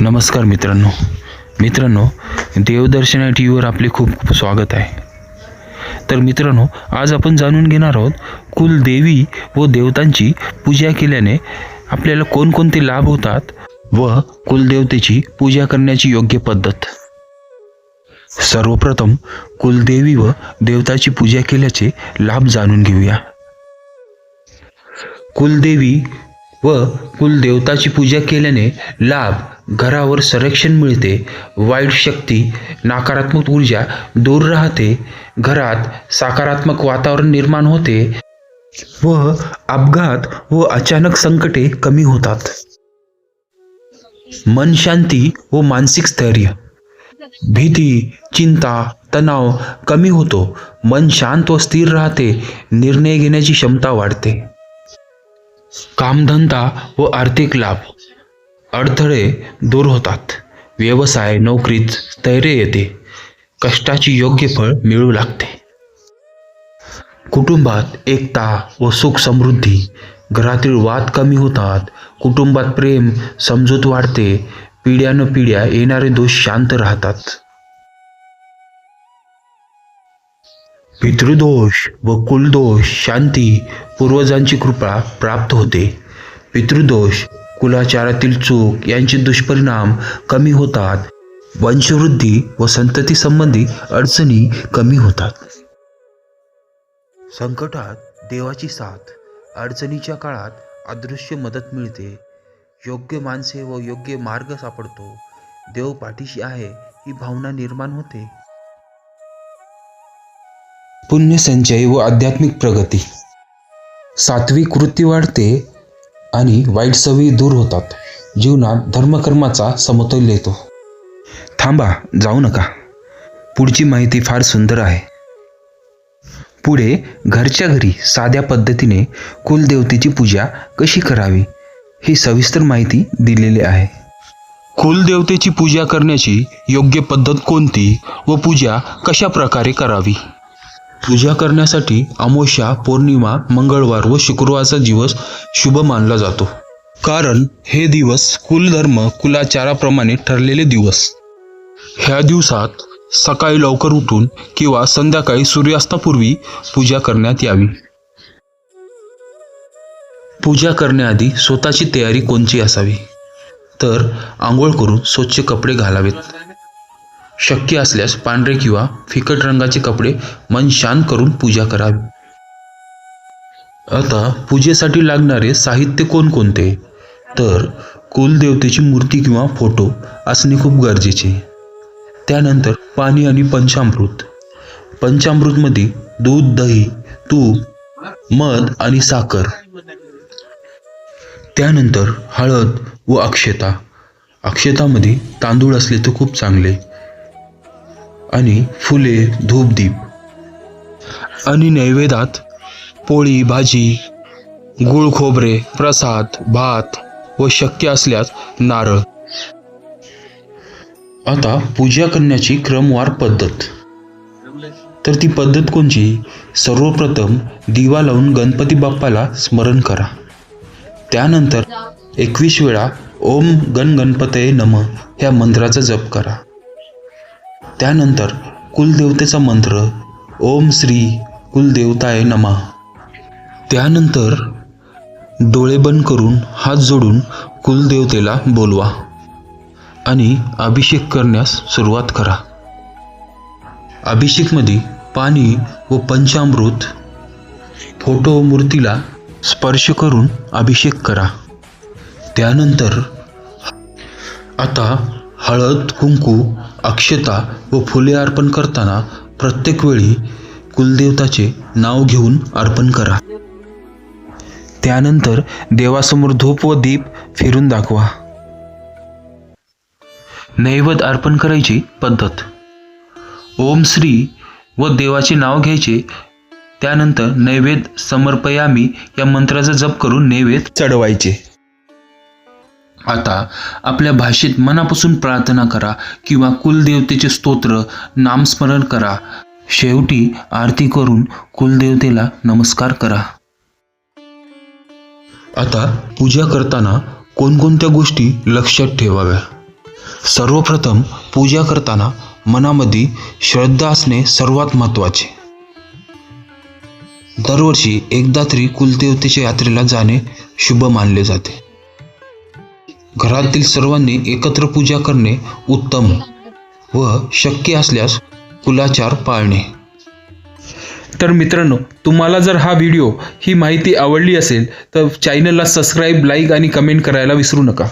नमस्कार मित्रांनो. मित्रांनो देवदर्शना टी व्हीवर आपले खूप खूप स्वागत आहे. तर मित्रांनो आज आपण जाणून घेणार आहोत कुलदेवी व देवतांची पूजा केल्याने आपल्याला कोणकोणते लाभ होतात व कुलदेवतेची पूजा करण्याची योग्य पद्धत. सर्वप्रथम कुलदेवी व देवताची पूजा केल्याचे लाभ जाणून घेऊया. कुलदेवी व कुलदेवताची पूजा केल्याने लाभ घरावर संरक्षण मिळते वाईट शक्ती नकारात्मक ऊर्जा दूर राहते घरात सकारात्मक वातावरण निर्माण होते व अपघात व अचानक संकटे कमी होतात. मन शांती व मानसिक स्थैर्य. भीती चिंता तणाव कमी होतो. मन शांत व स्थिर राहते. निर्णय घेण्याची क्षमता वाढते. कामधंदा व आर्थिक लाभ. अडथळे दूर होतात. व्यवसाय नोकरीत स्थैर्य येते. कष्टाची योग्य फळ मिळू लागते. कुटुंबात एकता व सुख समृद्धी. घरातील वाद कमी होतात. कुटुंबात प्रेम समजूत वाढते. पिढ्यानपिढ्या येणारे दोष शांत राहतात. पितृदोष व कुलदोष शांती पूर्वजांची कृपा प्राप्त होते. पितृदोष कुलाचारातील चूक यांचे दुष्परिणाम कमी होतात. वंशवृद्धी व संतती संबंधी अडचणी कमी होतात. संकटात देवाची साथ अडचणीच्या काळात अदृश्य मदत मिळते. योग्य माणसे व योग्य मार्ग सापडतो. देव पाठीशी आहे ही भावना निर्माण होते. पुण्यसंचय व आध्यात्मिक प्रगती. सात्विक वृत्ती वाढते आणि वाईट सवयी दूर होतात. जीवनात धर्मकर्माचा समतोल येतो. थांबा जाऊ नका. पुढची माहिती फार सुंदर आहे. पुढे घरच्या घरी साध्या पद्धतीने कुलदेवतेची पूजा कशी करावी ही सविस्तर माहिती दिलेली आहे. कुलदेवतेची पूजा करण्याची योग्य पद्धत कोणती व पूजा कशा प्रकारे करावी? पूजा करण्यासाठी अमावस्या पौर्णिमा मंगळवार व शुक्रवारचा दिवस शुभ मानला जातो. कारण हे दिवस कुलधर्म कुलाचाराप्रमाणे ठरलेले दिवस. ह्या दिवसात सकाळी लवकर उठून किंवा संध्याकाळी सूर्यास्तापूर्वी पूजा करण्यात यावी. पूजा करण्याआधी स्वतःची तयारी कोणची असावी? तर आंघोळ करून स्वच्छ कपडे घालावेत. शक्य असल्यास पांढरे किंवा फिकट रंगाचे कपडे मन शांत करून पूजा करावी आता पूजेसाठी लागणारे साहित्य कोणकोणते? तर कुलदेवतेची मूर्ती किंवा फोटो असणे खूप गरजेचे. त्यानंतर पाणी आणि पंचामृत. पंचामृतमध्ये दूध दही तूप मध आणि साखर. त्यानंतर हळद व अक्षता. अक्षतामध्ये तांदूळ असले तर खूप चांगले. आणि फुले धूपदीप आणि नैवेद्यात पोळी भाजी गुळ खोबरे प्रसाद भात व शक्य असल्यास नारळ. आता पूजा करण्याची क्रमवार पद्धत. तर ती पद्धत कोणची? सर्वप्रथम दिवा लावून गणपती बाप्पाला स्मरण करा. त्यानंतर एकवीस वेळा ओम गण गणपतये नम ह्या मंत्राचा जप करा. त्यानंतर कुलदेवतेचा मंत्र ओम श्री कुलदेवताय नमा. त्यानंतर डोळे बंद करून हात जोडून कुलदेवतेला बोलवा आणि अभिषेक करण्यास सुरुवात करा. अभिषेकमध्ये पाणी व पंचामृत फोटो मूर्तीला स्पर्श करून अभिषेक करा. त्यानंतर आता हळद कुंकू अक्षता व फुले अर्पण करताना प्रत्येक वेळी कुलदेवताचे नाव घेऊन अर्पण करा. त्यानंतर देवासमोर धूप व दीप फिरून दाखवा. नैवेद्य अर्पण करायची पद्धत. ओम श्री व देवाचे नाव घ्यायचे. त्यानंतर नैवेद्य समर्पयामी या मंत्राचा जप करून नैवेद्य चढवायचे. आता आपल्या भाषेत मनापासून प्रार्थना करा किंवा कुलदेवतेचे स्तोत्र नामस्मरण करा. शेवटी आरती करून कुलदेवतेला नमस्कार करा. आता पूजा करताना कोणकोणत्या गोष्टी लक्षात ठेवाव्या? सर्वप्रथम पूजा करताना मनामध्ये श्रद्धा असणे सर्वात महत्त्वाचे. दरवर्षी एकदा तरी कुलदेवतेच्या यात्रेला जाणे शुभ मानले जाते. घरातील सर्वांनी एकत्र पूजा करणे उत्तम व शक्य असल्यास कुलाचार पाळणे. तर मित्रांनो तुम्हाला जर हा व्हिडिओ ही माहिती आवडली असेल तर चॅनलला सबस्क्राईब लाईक आणि कमेंट करायला विसरू नका.